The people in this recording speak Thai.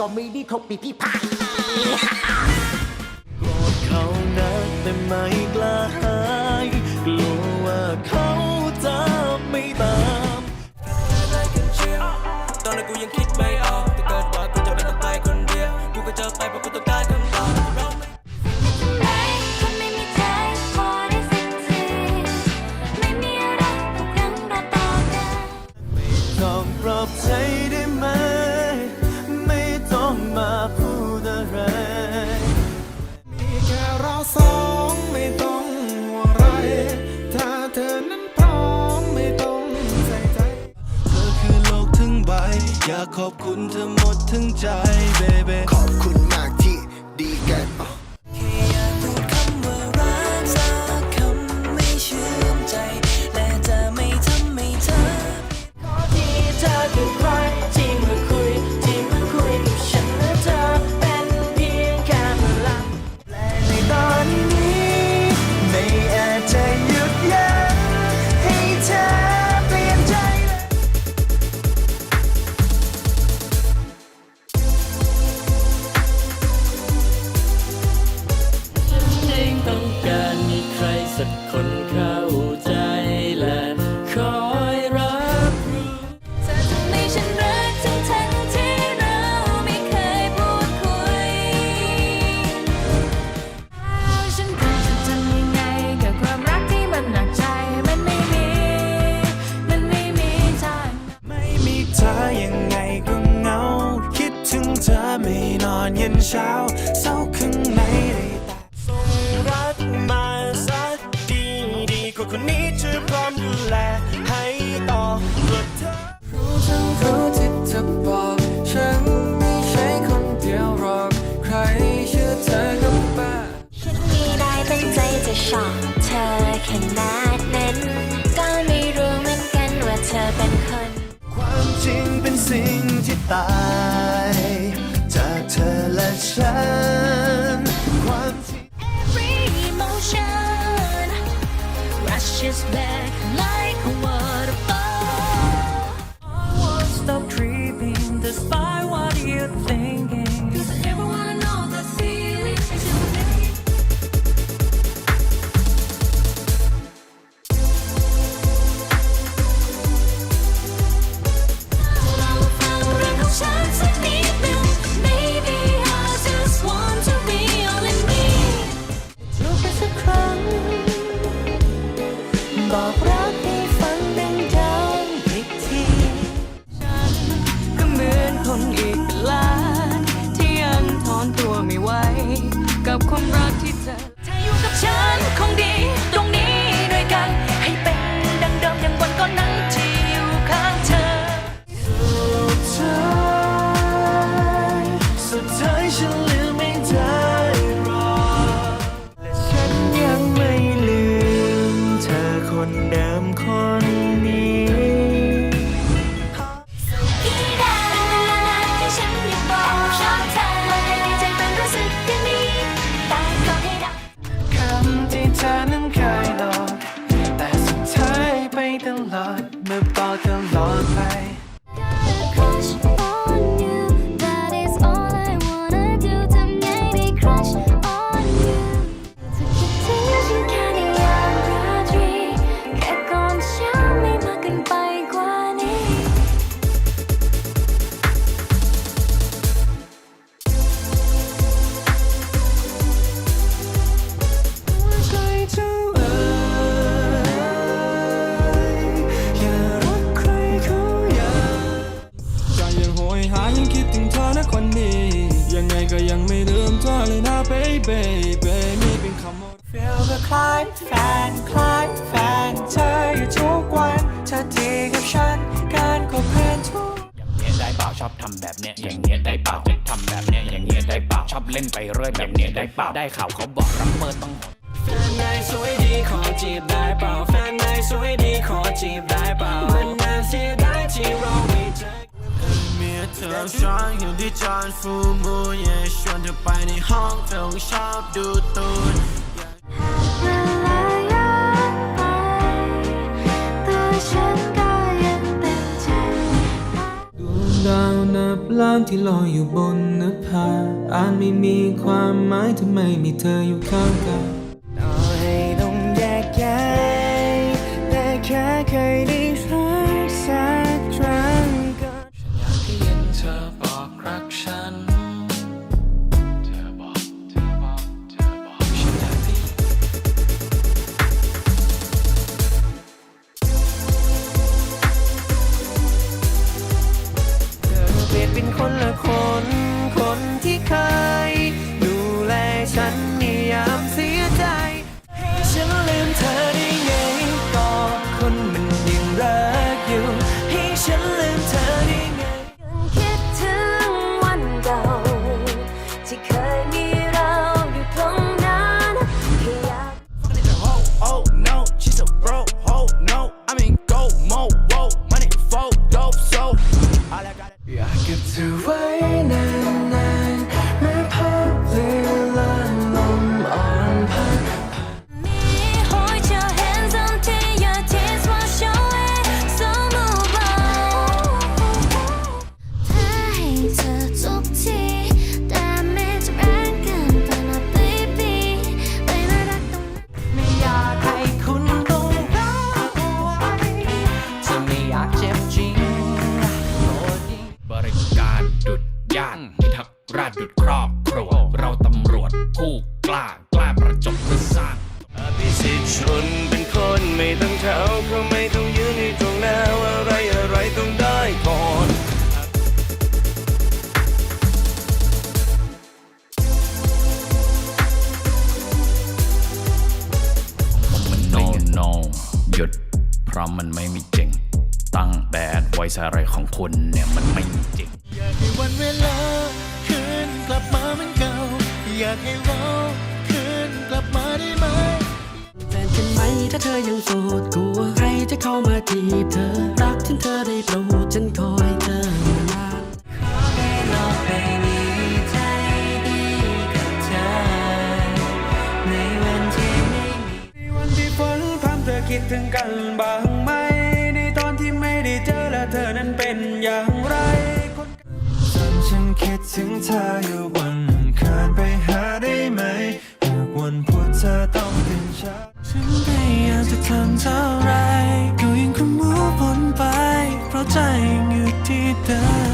ก็ไม่ได้ทบปีพี่พายโกรธเขานะแต่ไม่กล้าหายกลัวว่าเขา คุณเธอ การมีใครสักคนเข้าใจและคอยรับรู้ เธอทำให้ฉันรักทั้งทั้งที่เราไม่เคยพูดคุยแล้วฉันควรจะทำยังไงกับความรักที่มันหนักใจ มันไม่มี มันไม่มีทาง ไม่มีเธอยังไงก็เหงา คิดถึงเธอไม่นอนเย็นเช้า คนนี้จะพร้อมดูแลให้ต่อเพื่อเธอรู้ทั้งรู้ที่เธอบอกฉันไม่ใช่คนเดียวหรอกใครเชื่อเธอก็บ้าฉันมีได้ตั้งใจจะชอบเธอขนาดนั้น ก็ไม่รู้เหมือนกันว่าเธอเป็นคน ความจริงเป็นสิ่งที่ตาย back ยังไม่ลืมเธอเลยนะ baby baby เป็นคำว่า Feel ก็คล้ายแฟนคล้ายแฟนเธออยู่ทุกวันเธอดีกับฉันการก็เพื่อนทุกเนี้ยได้เปล่าชอบทำแบบเนี้ยอย่างเงี้ยได้เปล่าจะทำแบบเนี้ยอย่างเงี้ยได้เปล่าชอบเล่นไปเรื่อยแบบเนี้ยได้เปล่าได้ข่าวเขาบอกรัปเปอร์ต้องแฟนนายสวยดีขอจีบได้เปล่าแฟนนายสวยดีขอจีบได้เปล่ามันน่าเสียดายที่เราไม่เจอ เธอช้อนอยู่ที่จานฟูมูเย่ชวนเธอไปในห้องเธอชอบดูตูนเวลาย้อนไปตัวฉันก็ยังเต็มใจดวงดาวนั้นกับล้างที่ลอยอยู่บนนภาอาจไม่มีความหมายถ้าไม่มีเธออยู่ข้างกาย ราชดุดครอบครัว เราตำรวจผู้กล้ากล้าประจบเพื่อสร้างอภิสิทธิ์ชนเป็นคนไม่ต้องเท้าเขาไม่ต้องยืนในตรงหน้าอะไรอะไรต้องได้ก่อนมัน no no หยุดเพราะมันไม่มีจริงตั้งแบดไว้อะไรของคุณเนี่ยมันไม่มีจริงากให้เราคืนกลับมาได้ไหมแฟนกันไหมถ้าเธอยังโสดกลัวใครจะเข้ามาจีบเธอ รักที่เธอได้โปรดฉันคอยเธอมานานให้โลกใบนี้ใจดีกับเธอในวันที่ไม่มีในวันที่ฝนพรำเธอคิดถึงกันบ้างไหม ในตอนที่ไม่ได้เจอและเธอนั้นเป็นอย่างไร คนฉันคิดถึงเธออยู่วันารไปหาได้ไหมหากวันพุธเธอต้องตื่นเช้าฉันพยายามจะทำเท่าไรก็ยังคงมูฟอนไป เพราะใจยังอยู่ที่เดิม